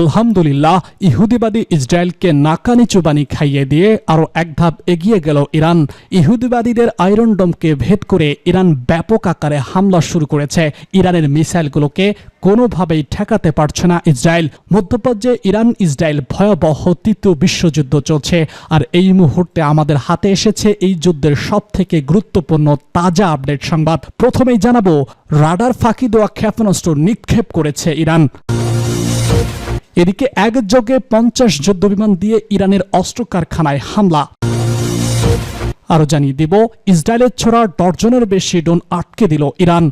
আলহামদুলিল্লাহ, ইহুদিবাদী ইসরায়েলকে নাকানি চুবানি খাইয়ে দিয়ে আরও এক ধাপ এগিয়ে গেল ইরান। ইহুদিবাদীদের আয়রন ডোমকে ভেদ করে ইরান ব্যাপক আকারে হামলা শুরু করেছে। ইরানের মিসাইলগুলোকে কোনোভাবেই ঠেকাতে পারছে না ইসরায়েল। মধ্যপ্রাচ্যে ইরান ইসরায়েল ভয়াবহ তৃতীয় বিশ্বযুদ্ধ চলছে। আর এই মুহূর্তে আমাদের হাতে এসেছে এই যুদ্ধের সব থেকে গুরুত্বপূর্ণ তাজা আপডেট সংবাদ। প্রথমেই জানাব, রাডার ফাঁকি দেওয়া ক্ষেপণাস্ত্র নিক্ষেপ করেছে ইরান। এদিকে একযোগে পঞ্চাশ যুদ্ধবিমান দিয়ে ইরানের অস্ত্র কারখানায় হামলা। আরও জানিয়ে দিব, ইসরায়েলের ছোড়া ডর্জনের বেশি ড্রোন আটকে দিল ইরান।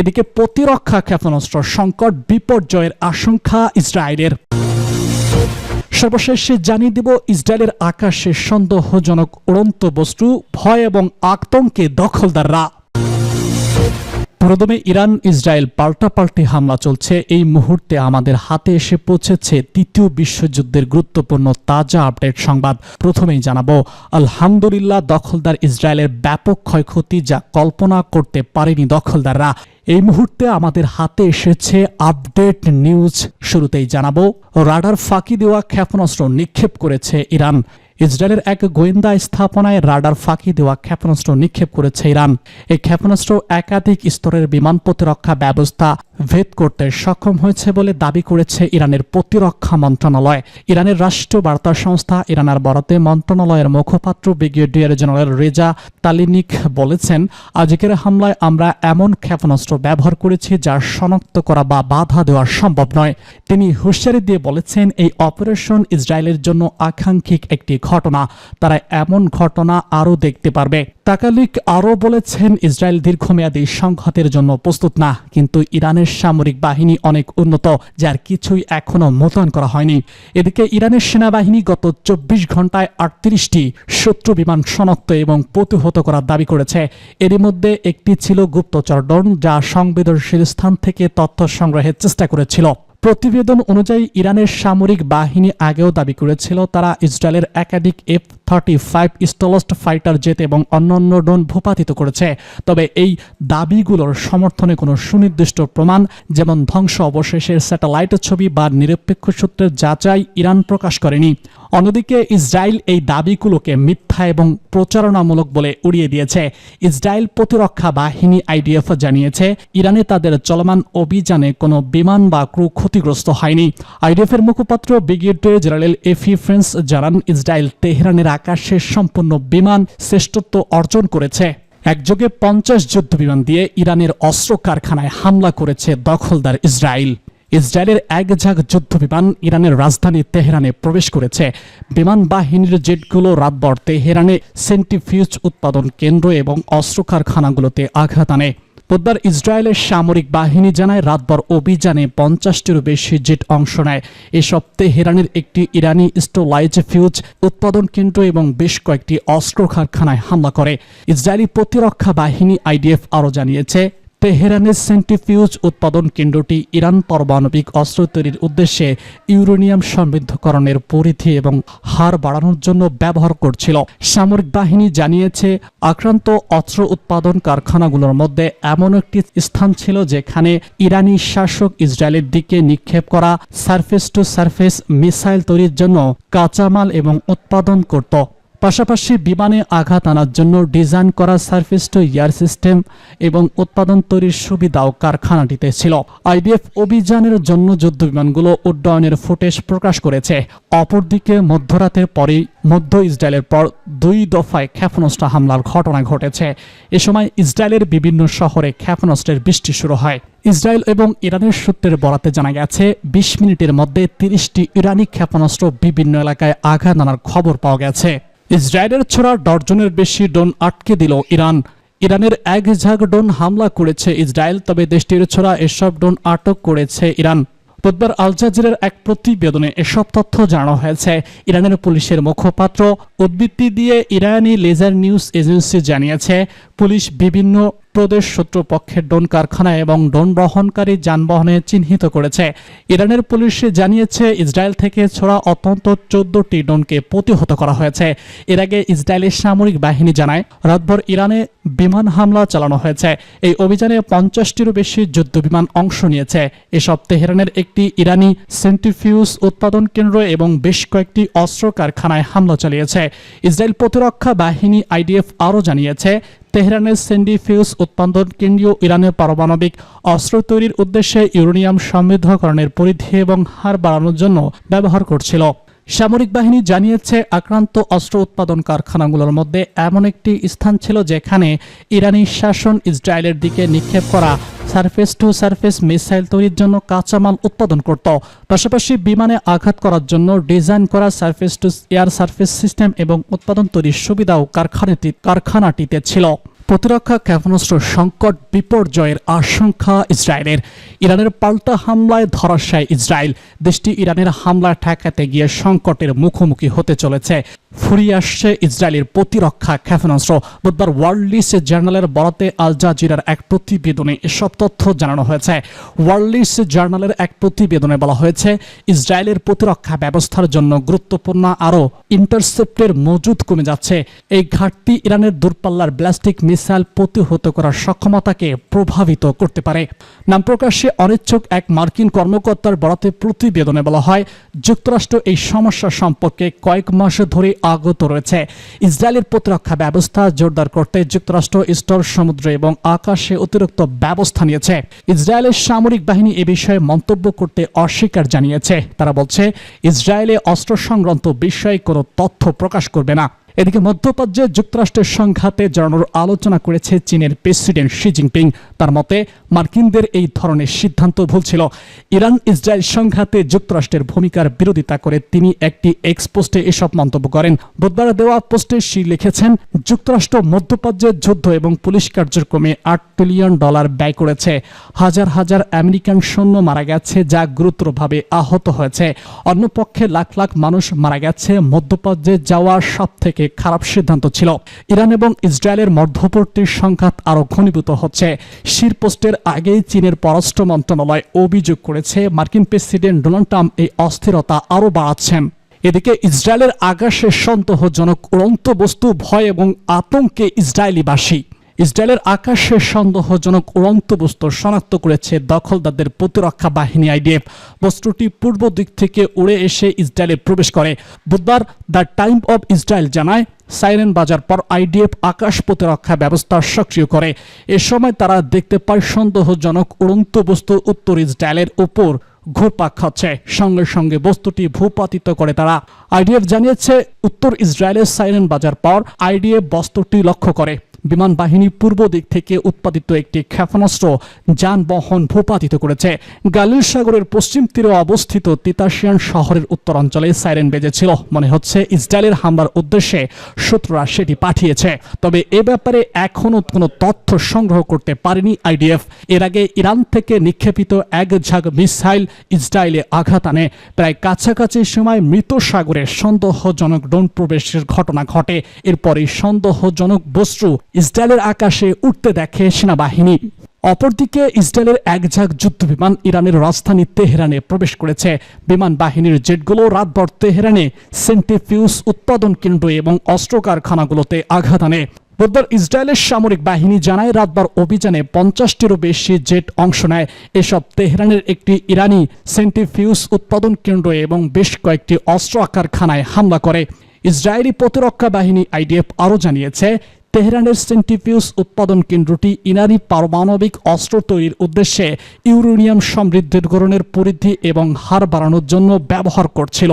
এদিকে প্রতিরক্ষা ক্ষেপণাস্ত্র সংকট বিপর্যয়ের আশঙ্কা ইসরায়েলের। সর্বশেষে জানিয়ে দিব, ইসরায়েলের আকাশে সন্দেহজনক উড়ন্ত বস্তু, ভয় এবং আতঙ্কে দখলদাররা। প্রথমে ইরান, ইসরায়েল পাল্টাপাল্টি হামলা চলছে। এই মুহূর্তে আমাদের হাতে এসে পৌঁছেছে তৃতীয় বিশ্বযুদ্ধের গুরুত্বপূর্ণ তাজা আপডেট সংবাদ। প্রথমেই জানাব, আলহামদুলিল্লাহ দখলদার ইসরায়েলের ব্যাপক ক্ষয়ক্ষতি যা কল্পনা করতে পারেনি দখলদাররা। এই মুহূর্তে আমাদের হাতে এসেছে আপডেট নিউজ। শুরুতেই জানাব, রাডার ফাঁকি দেওয়া ক্ষেপণাস্ত্র নিক্ষেপ করেছে ইরান। ইসরায়েলের এক গোয়েন্দা স্থাপনায় রাডার ফাঁকি দেওয়া ক্ষেপণাস্ত্র নিক্ষেপ করেছে ইরান। এই ক্ষেপণাস্ত্র একাধিক স্তরের বিমান প্রতিরক্ষা ব্যবস্থা ভেদ করতে সক্ষম হয়েছে বলে দাবি করেছে ইরানের প্রতিরক্ষা মন্ত্রণালয়। ইরানের রাষ্ট্রীয় বার্তা সংস্থা ইরানার বরাতে মন্ত্রণালয়ের মুখপাত্র ব্রিগেডিয়ার জেনারেল রেজা তালিনিক বলেছেন, আজকের হামলায় আমরা এমন ক্ষেপণাস্ত্র ব্যবহার করেছি যা শনাক্ত করা বা বাধা দেওয়া সম্ভব নয়। তিনি হুঁশিয়ারি দিয়ে বলেছেন, এই অপারেশন ইসরায়েলের জন্য আকাঙ্ক্ষিক একটি ঘটনা, তারা এমন ঘটনা আরও দেখতে পারবে। তাকালিক আরও বলেছেন, ইসরায়েল দীর্ঘমেয়াদী সংঘাতের জন্য প্রস্তুত না, কিন্তু ইরানের সামরিক বাহিনী অনেক উন্নত, যার কিছুই এখনও মোতায়েন করা হয়নি। এদিকে ইরানের সেনাবাহিনী গত চব্বিশ ঘন্টায় আটত্রিশটি শত্রু বিমান শনাক্ত এবং প্রতিহত করার দাবি করেছে। এরই মধ্যে একটি ছিল গুপ্তচর ড্রোন, যা সংবেদনশীল স্থান থেকে তথ্য সংগ্রহের চেষ্টা করেছিল। প্রতিবেদন অনুযায়ী ইরানের সামরিক বাহিনী আগেও দাবি করেছিল তারা ইসরায়েলের একাধিক F thirty five stealth fighter jet এবং অন্যান্য ড্রোন ভূপাতিত করেছে। তবে এই দাবিগুলোর সমর্থনে কোনো সুনির্দিষ্ট প্রমাণ, যেমন ধ্বংস অবশেষের স্যাটেলাইট ছবি বা নিরপেক্ষ সূত্রের যাচাই ইরান প্রকাশ করেনি। অন্যদিকে ইসরায়েল এই দাবিগুলোকে মিথ্যা এবং প্রচারণামূলক বলে উড়িয়ে দিয়েছে। ইসরায়েল প্রতিরক্ষা বাহিনী আইডিএফ জানিয়েছে, ইরানে তাদের চলমান অভিযানে কোনো বিমান বা ক্রু ক্ষতিগ্রস্ত হয়নি। আইডিএফ এর মুখপাত্র ব্রিগেডিয়ার জেনারেল এফি ফ্রেন্স জানান, ইসরায়েল তেহরানের আকাশে সম্পূর্ণ বিমান শ্রেষ্ঠত্ব অর্জন করেছে। একযোগে পঞ্চাশ যুদ্ধ বিমান দিয়ে ইরানের অস্ত্র কারখানায় হামলা করেছে দখলদার ইসরায়েল। ইসরায়েলের এক ঝাঁক যুদ্ধ বিমান ইরানের রাজধানী তেহরানে প্রবেশ করেছে। বিমান বাহিনীর জেটগুলো রাতভর তেহরানে সেন্টিফিউজ উৎপাদন কেন্দ্র এবং অস্ত্র কারখানাগুলোতে আঘাত আনে। বুধবার ইসরায়েলের সামরিক বাহিনী জানায়, রাতভর অভিযানে পঞ্চাশটিরও বেশি জেট অংশ নেয়। এ সপ্তাহে হেরানের একটি ইরানি স্টোলাইজ ফিউজ উৎপাদন কেন্দ্র এবং বেশ কয়েকটি অস্ত্র কারখানায় হামলা করে। ইসরায়েলি প্রতিরক্ষা বাহিনী আইডিএফ আরও জানিয়েছে তেহরানের সেন্টিফিউজ উৎপাদন কেন্দ্রটি ইরান পারমাণবিক অস্ত্র তৈরির উদ্দেশ্যে ইউরেনিয়াম সমৃদ্ধকরণের পরিধি এবং হার বাড়ানোর জন্য ব্যবহার করছিল। সামরিক বাহিনী জানিয়েছে, আক্রান্ত অস্ত্র উৎপাদন কারখানাগুলোর মধ্যে এমন একটি স্থান ছিল যেখানে ইরানি শাসক ইসরায়েলের দিকে নিক্ষেপ করা সারফেস টু সারফেস মিসাইল তৈরির জন্য কাঁচামাল এবং উৎপাদন করত। পাশাপাশি বিমানে আঘাত আনার জন্য ডিজাইন করা সার্ফেস এয়ার সিস্টেম এবং উৎপাদন তৈরির সুবিধাও কারখানাটিতে ছিল। আইডিএফ অভিযানের জন্য যুদ্ধ বিমানগুলো উড্ডয়নের ফুটেজ প্রকাশ করেছে। অপরদিকে মধ্যরাতের পরেই মধ্য ইসরায়েলের পর দুই দফায় ক্ষেপণাস্ত্র হামলার ঘটনা ঘটেছে। এ সময় ইসরায়েলের বিভিন্ন শহরে ক্ষেপণাস্ত্রের বৃষ্টি শুরু হয়। ইসরায়েল এবং ইরানের সূত্রের বরাতে জানা গেছে, বিশ মিনিটের মধ্যে তিরিশটি ইরানি ক্ষেপণাস্ত্র বিভিন্ন এলাকায় আঘাত আনার খবর পাওয়া গেছে। ইসরায়েলের ছোড়া ডর্জনের বেশি ড্রোন আটকে দিল ইরান। ইরানের এক ঝাঁক ড্রোন হামলা করেছে ইসরায়েল, তবে দেশটির ছোড়া এসব ড্রোন আটক করেছে ইরান। বুধবার আল জাজিরের এক প্রতিবেদনে এসব তথ্য জানানো হয়েছে। ইরানের পুলিশের মুখপাত্র উদ্বৃত্তি দিয়ে ইরানি লেজার নিউজ এজেন্সি জানিয়েছে, পুলিশ বিভিন্ন প্রদেশ শত্রুপক্ষের ডোন কারখানা এবং ডোন বহনকারী যানবাহনে চিহ্নিত করেছে। ইরানের পুলিশ জানিয়েছে, ইসরায়েল থেকে ছোড়া অত্যন্ত চোদ্দটি ডোনকে প্রতিহত করা হয়েছে। এর আগে ইসরায়েলের সামরিক বাহিনী জানায়, রাতভর ইরানে বিমান হামলা চালানো হয়েছে। এই অভিযানে পঞ্চাশটিরও বেশি যুদ্ধ বিমান অংশ নিয়েছে। এসব তেহরানের একটি ইরানি সেন্টিফিউজ উৎপাদন কেন্দ্র এবং বেশ কয়েকটি অস্ত্র কারখানায় হামলা চালিয়েছে। ইসরায়েল প্রতিরক্ষা বাহিনী আইডিএফ আরও জানিয়েছে তেহরানের সেন্ডিফিউজ উৎপাদন কেন্দ্রীয় ইরানের পারমাণবিক অস্ত্র তৈরির উদ্দেশ্যে ইউরেনিয়াম সমৃদ্ধকরণের পরিধি এবং হার বাড়ানোর জন্য ব্যবহার করছিল। সামরিক বাহিনী জানিয়েছে, আক্রান্ত অস্ত্র উৎপাদন কারখানাগুলোর মধ্যে এমন একটি স্থান ছিল যেখানে ইরানি শাসন ইসরায়েলের দিকে নিক্ষেপ করা সারফেস টু সারফেস মিসাইল তৈরির জন্য কাঁচামাল উৎপাদন করত। পাশাপাশি বিমানে আঘাত করার জন্য ডিজাইন করা surface to air surface system এবং উৎপাদন তৈরির সুবিধাও কারখানাটি কারখানাটিতে ছিল। প্রতিরক্ষা ক্ষেপণাস্ত্র সংকট বিপর্যয়ের আশঙ্কা ইসরায়েলের। ইরানের পাল্টা হামলায় ধরাশায় ইসরায়েল। দেশটি ইরানের হামলা ঠেকাতে গিয়ে সংকটের মুখোমুখি হতে চলেছে। ফুরিয়ে আসছে ইসরায়েলের প্রতিরক্ষা ক্ষেপণাস্ত্র। বুধবার ওয়ার্ল্ড লিস্ট জার্নালের বরাতে আল জাজিরার এক প্রতিবেদনে এসব তথ্য জানানো হয়েছে। ওয়ার্ল্ড লিস্ট জার্নালের এক প্রতিবেদনে বলা হয়েছে, ইসরায়েলের প্রতিরক্ষা ব্যবস্থার জন্য গুরুত্বপূর্ণ আরও ইন্টারসেপ্টের মজুদ কমে যাচ্ছে। এই ঘাটতি ইরানের দূরপাল্লার ব্লাস্টিক মিসাইল প্রতিহত করার সক্ষমতাকে প্রভাবিত করতে পারে। নাম প্রকাশ্যে অনিচ্ছুক এক মার্কিন কর্মকর্তার বরাতে প্রতিবেদনে বলা হয়, যুক্তরাষ্ট্র এই সমস্যা সম্পর্কে কয়েক মাস ধরে আগত রয়েছে। ইসরায়েলের প্রতিরক্ষা ব্যবস্থা জোরদার করতে যুক্তরাষ্ট্র স্থল সমুদ্র এবং আকাশে অতিরিক্ত ব্যবস্থা নিয়েছে। ইসরায়েলের সামরিক বাহিনী এ বিষয়ে মন্তব্য করতে অস্বীকার জানিয়েছে। তারা বলছে, ইসরায়েলে অস্ত্র সংক্রান্ত বিষয়ে কোনো তথ্য প্রকাশ করবে না। এদিকে মধ্যপ্রাচ্যে যুক্তরাষ্ট্রের সংঘাতে জড়ানোর আলোচনা করেছে চীনের প্রেসিডেন্ট শি জিনপিং। তার মতে, মার্কিনদের এই ধরনের সিদ্ধান্ত ভুল ছিল। ইরান ইসরায়েল সংঘাতে যুক্তরাষ্ট্রের ভূমিকার বিরোধিতা করে তিনি একটি এক্স পোস্টে এসব মন্তব্য করেন। বুধবার দেওয়া পোস্টে শি লিখেছেন, যুক্তরাষ্ট্র মধ্যপ্রাচ্যের যুদ্ধ এবং পুলিশ কার্যক্রমে আট ট্রিলিয়ন ডলার ব্যয় করেছে। হাজার হাজার আমেরিকান সৈন্য মারা গেছে যা গুরুতরভাবে আহত হয়েছে। অন্যপক্ষে লাখ লাখ মানুষ মারা গেছে। মধ্যপ্রাচ্যে যাওয়া সব থেকে খারাপ সিদ্ধান্ত ছিল। ইরান এবং ইসরায়েলের মধ্যবর্তী সংঘাত আরও ঘনীভূত হচ্ছে। শির পোস্টের আগেই চীনের পররাষ্ট্র মন্ত্রণালয় অভিযোগ করেছে, মার্কিন প্রেসিডেন্ট ডোনাল্ড ট্রাম্প এই অস্থিরতা আরও বাড়াচ্ছেন। এদিকে ইসরায়েলের আকাশে সন্দেহজনক উড়ন্ত বস্তু ভয় এবং আতঙ্কে ইসরায়েলিবাসী। ইসরায়েলের আকাশে সন্দেহজনক উড়ন্ত বস্তু শনাক্ত করেছে দখলদারদের প্রতিরক্ষা বাহিনী আইডিএফ। বস্তুটি পূর্ব দিক থেকে উড়ে এসে ইসরায়েলে প্রবেশ করে। বুধবার দ্য টাইম অব ইসরায়েল জানায়, সাইরেন বাজার পর আইডিএফ আকাশ প্রতিরক্ষা ব্যবস্থা সক্রিয় করে। এ সময় তারা দেখতে পায়, সন্দেহজনক উড়ন্ত বস্তু উত্তর ইসরায়েলের উপর ঘুরপাক খাচ্ছে। সঙ্গে সঙ্গে বস্তুটি ভূপাতিত করে তারা। আইডিএফ জানিয়েছে, উত্তর ইসরায়েলের সাইরেন বাজার পর আইডিএফ বস্তুটি লক্ষ্য করে। বিমান বাহিনী পূর্ব দিক থেকে উৎপাদিত একটি ক্ষেপণাস্ত্র যানবাহন ভূপাতিত করেছে। গালিল সাগরের পশ্চিম তীরে অবস্থিত তিতাসিয়ান শহরের উত্তরাঞ্চলে সাইরেন বেজেছিল। মনে হচ্ছে ইসরায়েলের হামলার উদ্দেশ্যে শত্রুরা সেটি পাঠিয়েছে। তবে এ ব্যাপারে এখনও কোনো তথ্য সংগ্রহ করতে পারেনি আইডিএফ। এর আগে ইরান থেকে নিক্ষেপিত এক ঝাঁক মিসাইল ইসরায়েলে আঘাত আনে। প্রায় কাছাকাছি সময় মৃত সাগরে সন্দেহজনক ড্রোন প্রবেশের ঘটনা ঘটে। এরপরে সন্দেহজনক বস্তু ইসরায়েলের আকাশে উঠতে দেখে সেনাবাহিনী। অপরদিকে ইসরায়েলের এক ঝাঁক যুদ্ধ বিমান ইরানের রাজধানী তেহরানে প্রবেশ করেছে। বিমান বাহিনীর জেটগুলো রাতভর তেহরানে সেন্টিফিউজ উৎপাদন কেন্দ্র এবং অস্ত্র কারখানাগুলোতে আঘাত আনে। বুধবার ইসরায়েলের সামরিক বাহিনী জানায় রাতবার অভিযানে পঞ্চাশটিরও বেশি জেট অংশ নেয়। এসব তেহরানের একটি ইরানি সেন্টিফিউজ উৎপাদন কেন্দ্র এবং বেশ কয়েকটি অস্ত্র কারখানায় হামলা করে। ইসরায়েলি প্রতিরক্ষা বাহিনী আইডিএফ আরও জানিয়েছে তেহরানের সেন্টিপিউস উৎপাদন কেন্দ্রটি ইনারি পারমাণবিক অস্ত্র তৈরির উদ্দেশ্যে ইউরেনিয়াম সমৃদ্ধিকরণের পরিধি এবং হার বাড়ানোর জন্য ব্যবহার করছিল।